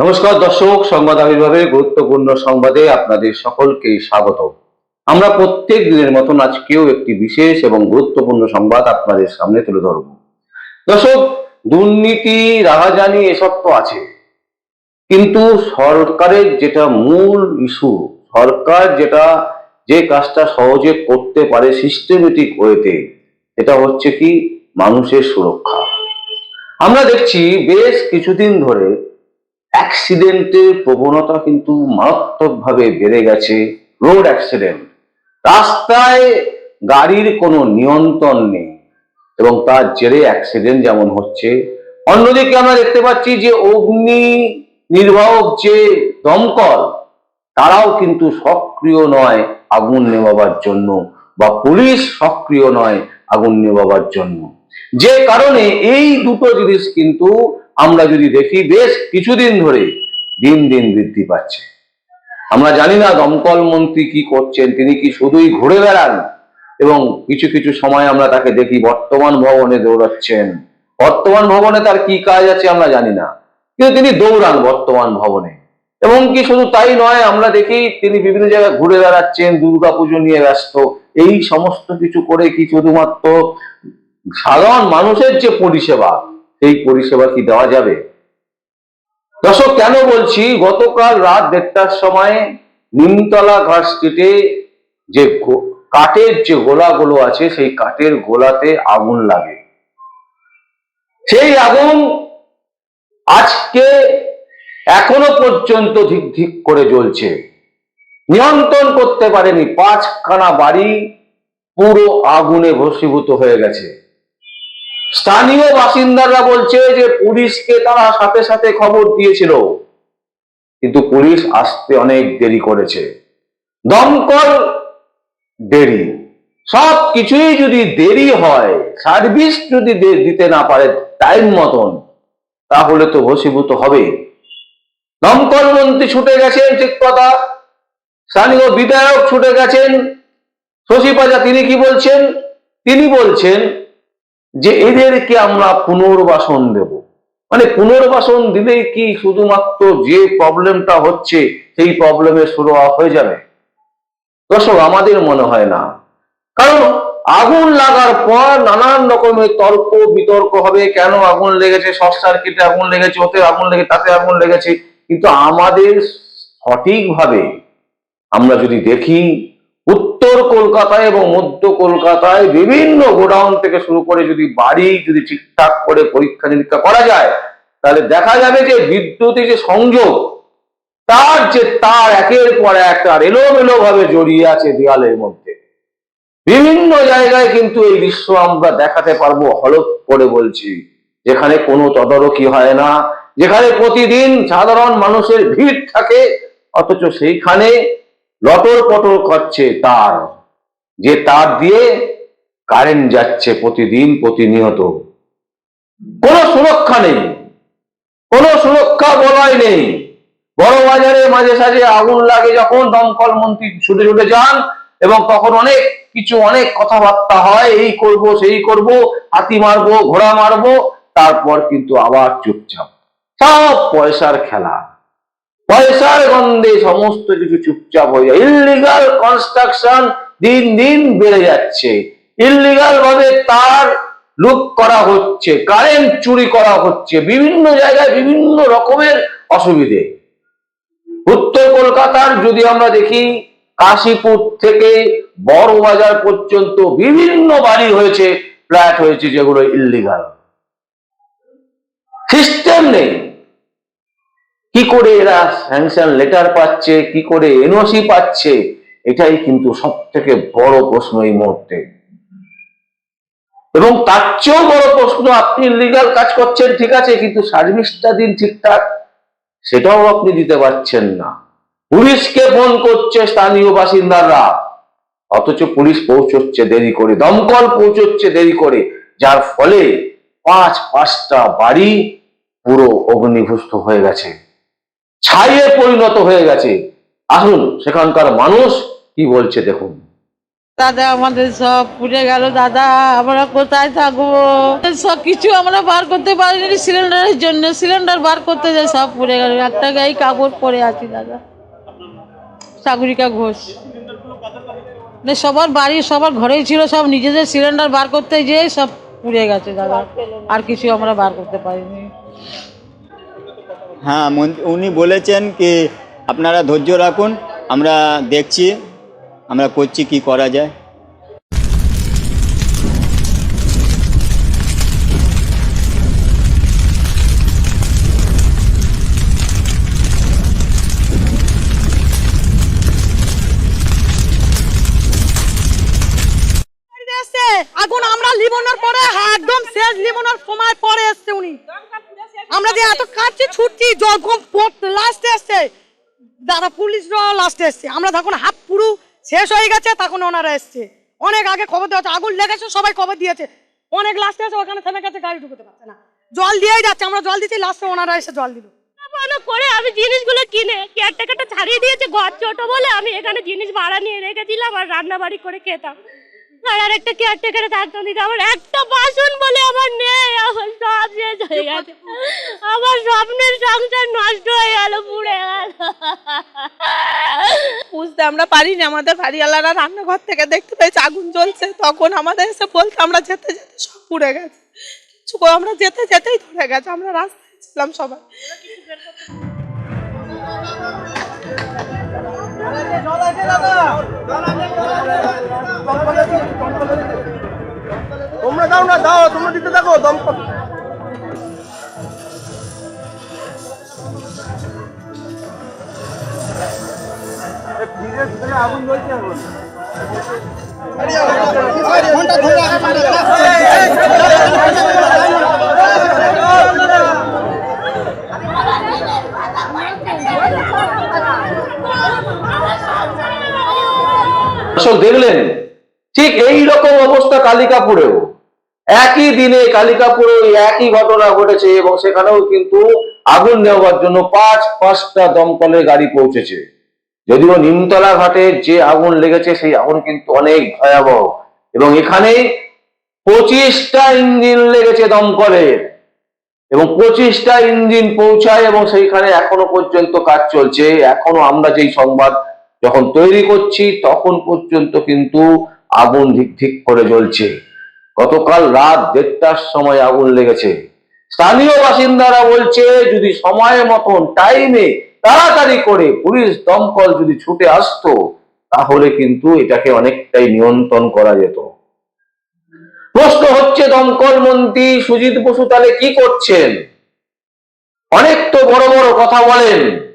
নমস্কার দর্শক, সংবাদ আবির্ভাবের গুরুত্বপূর্ণ সংবাদে আপনাদের সকলকে স্বাগত আমরা প্রত্যেক দিনের মতন আজকেও একটি বিশেষ এবং গুরুত্বপূর্ণ সংবাদ আপনাদের সামনে তুলে ধরব। দর্শক, দুর্নীতি, রাহাজানি এসব তো আছে। কিন্তু সরকারের যেটা মূল ইস্যু, সরকার যেটা যে কাজটা সহজে করতে পারে সিস্টেমেটিক ওয়েতে এটা হচ্ছে কি মানুষের সুরক্ষা। আমরা দেখছি বেশ কিছুদিন ধরে অ্যাক্সিডেন্টের প্রবণতা কিন্তু মারাত্মকভাবে বেড়ে গেছে রোড অ্যাক্সিডেন্ট রাস্তায় গাড়ির কোনো নিয়ন্ত্রণ নেই এবং তার জেরে অ্যাক্সিডেন্ট যেমন হচ্ছে। অন্যদিকে আমরা দেখতে পাচ্ছি যে অগ্নি নির্বাহক যে দমকল, তারাও কিন্তু সক্রিয় নয় আগুন নেভাবার জন্য বা পুলিশ সক্রিয় নয় আগুন নেভাবার জন্য। যে কারণে এই দুটো জিনিস কিন্তু আমরা যদি দেখি, বেশ কিছুদিন ধরে দিন দিন বৃদ্ধি পাচ্ছে। আমরা জানি না দমকল মন্ত্রী কি করছেন, তিনি কি শুধুই ঘুরে বেড়ান? এবং কিছু কিছু সময় আমরা তাকে দেখি বর্তমান ভবনে দৌড়াচ্ছেন। বর্তমান ভবনে তার কি কাজ আছে আমরা জানি না। কিন্তু তিনি দৌড়ান বর্তমান ভবনে। এবং কি শুধু তাই নয়, আমরা দেখি তিনি বিভিন্ন জায়গায় ঘুরে বেড়াচ্ছেন দুর্গা পুজো নিয়ে ব্যস্ত। এই সমস্ত কিছু করে কি শুধুমাত্র সাধারণ মানুষের যে পরিষেবা সেই পরিষেবা কি দেওয়া যাবে? দর্শক, কেন বলছি, গতকাল রাত দেড়টার সময় নিমতলা ঘাট স্ট্রিটে যে কাঠের যে গোলাগুলো আছে, সেই কাঠের গোলাতে আগুন লাগে। সেই আগুন আজকে এখনও পর্যন্ত ধিক ধিক করে জ্বলছে। নিয়ন্ত্রণ করতে পারেনি, পাঁচখানা বাড়ি পুরো আগুনে ভস্মীভূত হয়ে গেছে। স্থানীয় বাসিন্দারা বলছে যে পুলিশকে তারা সাথে সাথে খবর দিয়েছিল। কিন্তু পুলিশ আসতে অনেক দেরি করেছে। দমকল দেরি। সব কিছুই যদি দেরি হয়, সার্ভিস যদি দিতে না পারে টাইম মতন, তাহলে তো ভসীভূত হবে। দমকল মন্ত্রী ছুটে গেছেন, ঠিক কথা। স্থানীয় বিধায়ক ছুটে গেছেন। শশী পাজা, তিনি কি বলছেন? তিনি বলছেন যে এদেরকে আমরা পুনর্বাসন দেব। মানে পুনর্বাসন দিলেই কি শুধুমাত্র যে প্রবলেমটা হচ্ছে, সেই প্রবলেমের শুরু হয়ে যাবে? দর্শক, আমাদের মনে হয় না। কারণ আগুন লাগার পর নানান রকমের তর্ক, বিতর্ক হবে, কেন আগুন লেগেছে, শর্ট সার্কিটে আগুন লেগেছে, ওতে আগুন লেগে তাতে আগুন লেগেছে। কিন্তু আমাদের সঠিকভাবে আমরা যদি দেখি উত্তর কলকাতায় এবং মধ্য কলকাতায় বিভিন্ন গোডাউন থেকে শুরু করে যদি বাড়ি যদি ঠিকঠাক করে পরীক্ষা নিরীক্ষা করা যায়, তাহলে দেখা যাবে যে বিদ্যুতের যে সংযোগ, তার যে তার একের পর এক তার এলোমেলো ভাবে জড়িয়ে আছে দেয়ালের মধ্যে। বিভিন্ন জায়গায় কিন্তু এই দৃশ্য আমরা দেখাতে পারব হলপ করে বলছি। যেখানে কোনো তদারকি হয় না, যেখানে প্রতিদিন সাধারণ মানুষের ভিড় থাকে, অথচ সেইখানে লটর পটর করছে তার, যে তার দিয়ে কারেন্ট যাচ্ছে প্রতিদিন প্রতিনিয়ত। কোনো সুরক্ষা নেই, কোনো সুরক্ষা বলয় নেই। বড় বাজারে মাঝে সাঝে আগুন লাগে যখন দমকল মন্ত্রী ছুটে ছুটে যান এবং তখন অনেক কিছু, অনেক কথাবার্তা হয়, এই করব, সেই করব, হাতি মারবো, ঘোড়া মারবো, তারপর কিন্তু আবার চুপচাপ। সব পয়সার খেলা। পয়সার গন্ধে সমস্ত কিছু চুপচাপ হয়ে যায়। ইলিগাল কনস্ট্রাকশন দিন দিন বেড়ে যাচ্ছে। ইলিগাল ভাবে তার লুট করা হচ্ছে কারেন্ট চুরি করা হচ্ছে, বিভিন্ন জায়গায় বিভিন্ন রকমের অসুবিধে। উত্তর কলকাতার যদি আমরা দেখি, কাশীপুর থেকে বড় বাজার পর্যন্ত বিভিন্ন বাড়ি হয়েছে, ফ্ল্যাট হয়েছে যেগুলো ইল্লিগাল সিস্টেম নেই। কি করে এরা স্যাংশন লেটার পাচ্ছে, কি করে এনওসি পাচ্ছে, এটাই কিন্তু সব থেকে বড় প্রশ্ন এই মুহূর্তে। এবং তার চেয়েও বড় প্রশ্ন, আপনি লিগাল কাজ করছেন, ঠিক আছে, কিন্তু সার্ভিসটা দিন ঠিকঠাক, সেটাও আপনি দিতে পারছেন না। পুলিশকে ফোন করছে স্থানীয় বাসিন্দারা, অথচ পুলিশ পৌঁছচ্ছে দেরি করে, দমকল পৌঁছচ্ছে দেরি করে, যার ফলে পাঁচ পাঁচটা বাড়ি পুরো অগ্নিভূষ্ট হয়ে গেছে। ছাইয়ে পরিণত হয়ে গেছে। আসুন, সেখানকার মানুষ কি বলছে দেখুন। দাদা, আমাদের সব পুড়ে গেল, দাদা। আমরা কোথায় থাকব? সব কিছু আমরা বার করতে পারিনি সিলিন্ডারের জন্য। সিলিন্ডার বার করতে যাই সব পুড়ে গেল। একটা গায়ে কাপড় পরে আছি, দাদা। সাগরিকা ঘোষ। মানে সবার বাড়ি, সবার ঘরেই ছিল, সব নিজেদের সিলিন্ডার বার করতে যেয়ে সব পুড়ে গেছে, দাদা। আর কিছু আমরা বার করতে পারিনি। হ্যাঁ উনি বলেছেন কি, আপনারা ধৈর্য রাখুন, আমরা দেখছি, আমরা করছি কি করা যায়। আগুন আমরা লিবনার পরে, একদম শেষ লিবনার সময় পরে এসছে উনি। আমরা যে এত কাটছি, ছুটছি লাস্টে দাদা পুলিশরা লাস্টে এসছে। আমরা তখন হাফ পুরো শেষ হয়ে গেছে, তখন ওনারা এসছে। অনেক আগে খবর দেওয়া হচ্ছে, আগুন লেগেছে, সবাই খবর দিয়েছে। অনেক লাস্টে এসে ওখানে থেমে গেছে, গাড়ি ঢুকতে পারছে না। জল দিয়েই যাচ্ছে, আমরা জল দিচ্ছি লাস্টে ওনারা এসে জল দিল। করে আমি জিনিসগুলো কিনে কেয়ারটেকারটা ছাড়িয়ে দিয়েছে, ঘর ছোট বলে আমি এখানে জিনিস ভাড়া নিয়ে রেখেছিলাম আর রান্না বাড়ি করে খেতাম। আমার একটা বাসন বলে আমার নেই স্বপ্নের নষ্ট হয়ে গেল, পুড়ে গেল। বুঝতে আমরা পারিনি, আমাদের বাড়িওয়ালারা রান্নাঘর থেকে দেখতে পেয়েছে আগুন জ্বলছে। তখন আমাদের এসে বলতে, আমরা যেতে যেতে সব পুড়ে গেছে। কিছু আমরা যেতে যেতেই ধরে গেছে। আমরা রাস্তায় ছিলাম সবাই। তোমরা দাও না দাও তোমরা দিতে থাকো দম আগুন জ্বলছে এখন দর্শক দেখলেন? ঠিক এই রকম অবস্থা কালিকাপুরেও। একই দিনে কালিকাপুরে একই ঘটনা ঘটেছে এবং সেখানেও কিন্তু আগুন নেওয়ার জন্য পাঁচ পাঁচটা দমকলের গাড়ি পৌঁছেছে। যদিও নিমতলা ঘাটে যে আগুন লেগেছে সেই আগুন কিন্তু অনেক ভয়াবহ। এবং এখানে পঁচিশটা ইঞ্জিন লেগেছে দমকলের এবং পঁচিশটা ইঞ্জিন পৌঁছায় এবং সেইখানে এখনও পর্যন্ত কাজ চলছে। এখনও আমরা যেই সংবাদ যখন তৈরি করছি, তখন পর্যন্ত কিন্তু আগুন ধিক ধিক করে জ্বলছে। গতকাল রাত দেড়টার সময় আগুন লেগেছে। স্থানীয় বাসিন্দারা বলছে, যদি সময় মতন টাইমে তাড়াতাড়ি করে পুলিশ দমকল যদি ছুটে আসতো, তাহলে কিন্তু এটাকে অনেকটাই নিয়ন্ত্রণ করা যেত। প্রশ্ন হচ্ছে, দমকল মন্ত্রী সুজিত বসু তাহলে কি করছেন? অনেক তো বড় বড় কথা বলেন।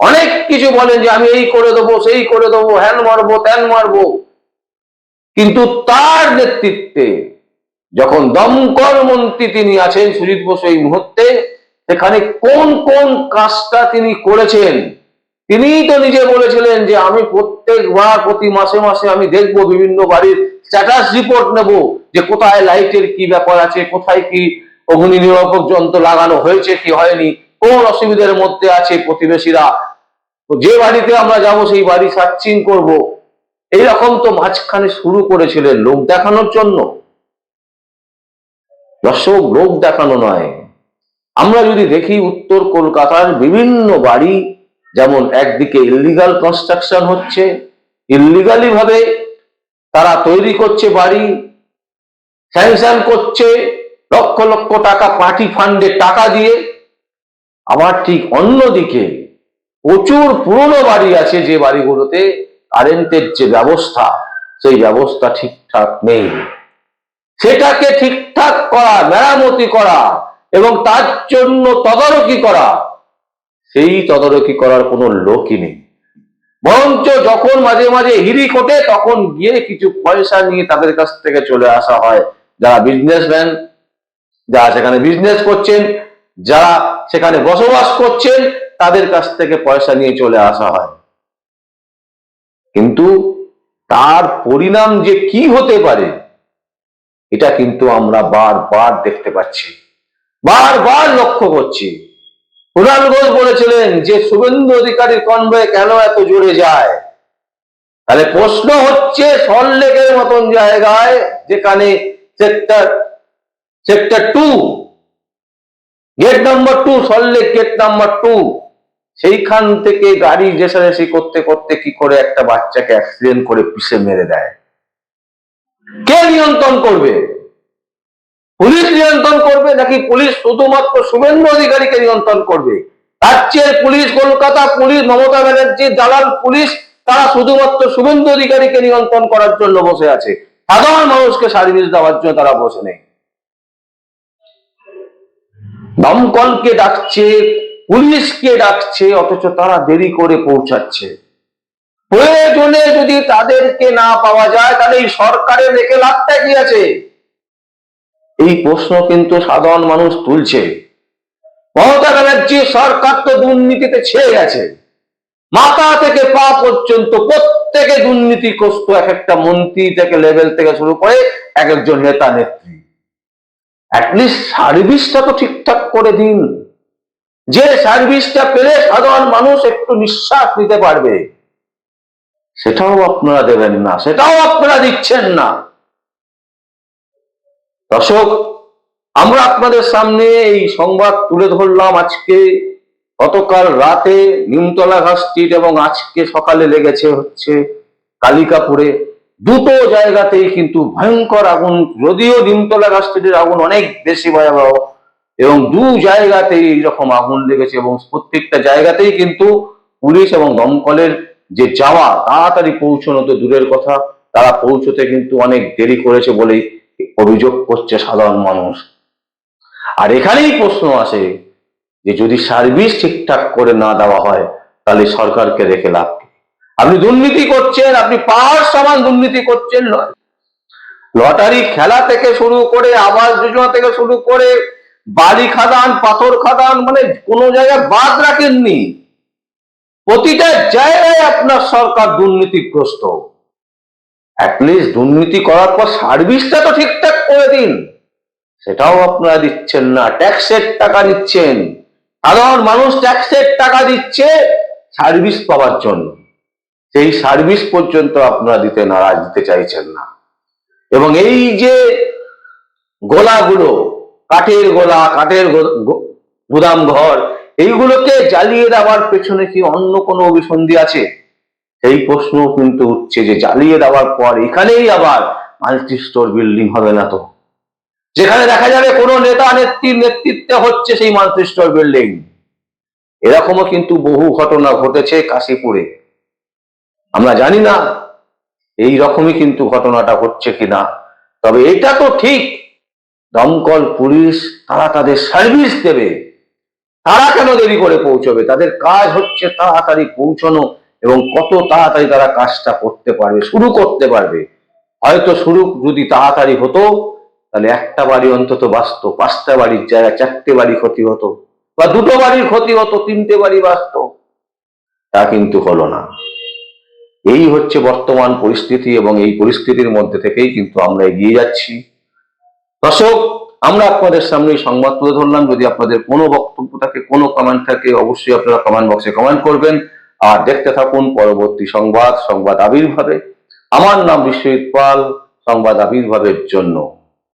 অনেক কিছু বলেন যে আমি এই করে দেবো, সেই করে দেবো, হ্যান মারবো, ত্যান মারবো। কিন্তু তার নেতৃত্বে যখন দমকল মন্ত্রী তিনি আছেন সুজিত বসু এই মুহূর্তে, সেখানে কোন কোন কাজটা তিনি করেছেন, তিনিই তো নিজে বলেছিলেন যে আমি প্রত্যেকবার, প্রতি মাসে মাসে আমি দেখব বিভিন্ন বাড়ির স্ট্যাটাস রিপোর্ট নেব যে কোথায় লাইটের কি ব্যাপার আছে, কোথায় কি অগ্নি নিরাপক যন্ত্র লাগানো হয়েছে, কি হয়নি। কোন অসুবিধার মধ্যে আছে প্রতিবেশীরা। তো যে বাড়িতে আমরা যাব, সেই বাড়ি সার্চিং করব। এইরকম তো মাঝখানে শুরু করেছিলেন লোক দেখানোর জন্য। দর্শক, লোক দেখানো নয়। আমরা যদি দেখি উত্তর কলকাতার বিভিন্ন বাড়ি, যেমন একদিকে ইলিগাল কনস্ট্রাকশন হচ্ছে ইলিগালি ভাবে তারা তৈরি করছে বাড়ি স্যাংশন করছে, লক্ষ লক্ষ টাকা পার্টি ফান্ডে টাকা দিয়ে আবার ঠিক অন্যদিকে প্রচুর পুরনো বাড়ি আছে যে বাড়িগুলোতে কারেন্টের যে ব্যবস্থা, সেই ব্যবস্থা ঠিকঠাক নেই। সেটাকে ঠিকঠাক করা, মেরামতি করা এবং তার জন্য তদারকি করা, সেই তদারকি করার কোনো লোকই নেই। বরঞ্চ যখন মাঝে মাঝে হিরি কোটে তখন গিয়ে কিছু পয়সা নিয়ে তাদের কাছ থেকে চলে আসা হয়। যারা বিজনেসম্যান যারা সেখানে বিজনেস করছেন যারা সেখানে বসবাস করছেন, তাদের কাছ থেকে পয়সা নিয়ে চলে আসা হয়। কিন্তু তার পরিণাম যে কি হতে পারে, এটা কিন্তু আমরা বারবার দেখতে পাচ্ছি। বারবার লক্ষ্য করছি। কুণাল ঘোষ বলেছিলেন যে, শুভেন্দু অধিকারীর কনভয় কেন এত জোরে যায়? তাহলে প্রশ্ন হচ্ছে সল্লেকের মতন জায়গায়, যেখানে sector sector two gate number two Salt Lake gate number two সেইখান থেকে গাড়ি রেসারেসি করতে করতে কি করে একটা বাচ্চাকে অ্যাক্সিডেন্ট করে পিষে মেরে দেয়। কে নিয়ন্ত্রণ করবে? পুলিশ নিয়ন্ত্রণ করবে নাকি পুলিশ শুধুমাত্র শুভেন্দু অধিকারীকে নিয়ন্ত্রণ করবে? রাজ্যের পুলিশ কলকাতা পুলিশ, মমতা ব্যানার্জি, দালাল পুলিশ, তারা শুধুমাত্র শুভেন্দু অধিকারীকে নিয়ন্ত্রণ করার জন্য বসে আছে। সাধারণ মানুষকে সার্ভিস দেওয়ার জন্য তারা বসে নেই। দমকলকে ডাকছে, পুলিশকে ডাকছে, অথচ তারা দেরি করে পৌঁছাচ্ছে। প্রয়োজনে যদি তাদেরকে না পাওয়া যায়, তাহলে এই সরকারের রেখে লাভটা কি আছে? এই প্রশ্ন কিন্তু সাধারণ মানুষ তুলছে। মমতা ব্যানার্জি সরকার তো দুর্নীতিতে ছেয়ে গেছে। মাথা থেকে পা পর্যন্ত প্রত্যেকে দুর্নীতিগ্রস্ত এক একটা মন্ত্রী থেকে লেভেল থেকে শুরু করে এক একজন নেতা, নেত্রী। অ্যাটলিস্ট সার্ভিসটা তো ঠিকঠাক করে দিন। যে সার্ভিসটা পেলে সাধারণ মানুষ একটু নিঃশ্বাস নিতে পারবে। সেটাও আপনারা দেবেন না, সেটাও আপনারা দিচ্ছেন না। দর্শক, আমরা আপনাদের সামনে এই সংবাদ তুলে ধরলাম আজকে। গতকাল রাতে নিমতলা স্ট্রিট এবং আজকে সকালে লেগেছে হচ্ছে কালিকাপুরে। দুটো জায়গাতেই কিন্তু ভয়ঙ্কর আগুন, যদিও ঘাট স্ট্রিটের আগুন অনেক বেশি ভয়াবহ, এবং দু জায়গাতেই এইরকম আগুন লেগেছে, এবং প্রত্যেকটা জায়গাতেই কিন্তু পুলিশ এবং দমকলের যে যাওয়া, তাড়াতাড়ি পৌঁছানো তো দূরের কথা, তারা পৌঁছতে কিন্তু অনেক দেরি করেছে বলেই অভিযোগ করছে সাধারণ মানুষ আর এখানেই প্রশ্ন আসে যে যদি সার্ভিস ঠিকঠাক করে না দেওয়া হয়, তাহলে সরকারকে রেখে লাভ? আপনি দুর্নীতি করছেন, আপনি পাহাড় সমান দুর্নীতি করছেন নয় লটারি খেলা থেকে শুরু করে, আবাস যোজনা থেকে শুরু করে বালি খাদান, পাথর খাদান মানে কোনো জায়গায় বাদ রাখেননি। প্রতিটা জায়গায় আপনার সরকার দুর্নীতিগ্রস্ত। অ্যাটলিস্ট দুর্নীতি করার পর সার্ভিসটা তো ঠিকঠাক করে দিন। সেটাও আপনারা দিচ্ছেন না, ট্যাক্সের টাকা দিচ্ছেন। সাধারণ মানুষ ট্যাক্সের টাকা দিচ্ছে সার্ভিস পাওয়ার জন্য। সেই সার্ভিস পর্যন্ত আপনারা দিতে নারাজ, দিতে চাইছেন না। এবং এই যে গোলাগুলো, কাঠের গোলা, কাঠের গুদাম ঘর, এইগুলোকে জ্বালিয়ে দেওয়ার পেছনে কি অন্য কোনো অভিসন্ধি আছে? সেই প্রশ্ন কিন্তু উঠছে যে জ্বালিয়ে দেওয়ার পর এখানেই আবার মাল্টি স্টোর বিল্ডিং হবে না তো? যেখানে দেখা যাবে কোনো নেতা নেত্রীর নেতৃত্বে হচ্ছে সেই মাল্টি স্টোর বিল্ডিং। এরকমও কিন্তু বহু ঘটনা ঘটেছে কাশীপুরে। আমরা জানি না এই রকমই কিন্তু ঘটনাটা হচ্ছে কিনা। তবে এটা তো ঠিক। দমকল পুলিশ, তারা তাদের সার্ভিস দেবে। তারা কেন দেরি করে পৌঁছবে? তাদের কাজ হচ্ছে তাড়াতাড়ি পৌঁছানো এবং কত তাড়াতাড়ি তারা কাজটা করতে পারবে, শুরু করতে পারবে। হয়তো শুরু যদি তাড়াতাড়ি হতো, তাহলে একটা বাড়ি অন্তত বাঁচত, পাঁচটা বাড়ির জায়গায় চারটে বাড়ি ক্ষতি হতো, বা দুটো বাড়ির ক্ষতি হতো, তিনটে বাড়ি বাঁচত। তা কিন্তু হলো না। এই হচ্ছে বর্তমান পরিস্থিতি এবং এই পরিস্থিতির মধ্যে থেকেই কিন্তু আমরা এগিয়ে যাচ্ছি। দর্শক, আমরা আপনাদের সামনে সংবাদ তুলে ধরলাম। যদি আপনাদের কোনো বক্তব্য থাকে, কোনো কমেন্ট থাকে, অবশ্যই আপনারা কমেন্ট বক্সে কমেন্ট করবেন। আর দেখতে থাকুন পরবর্তী সংবাদ সংবাদ আবির্ভাবে। আমার নাম বিশ্বজিৎ পাল, সংবাদ আবির্ভাবের জন্য।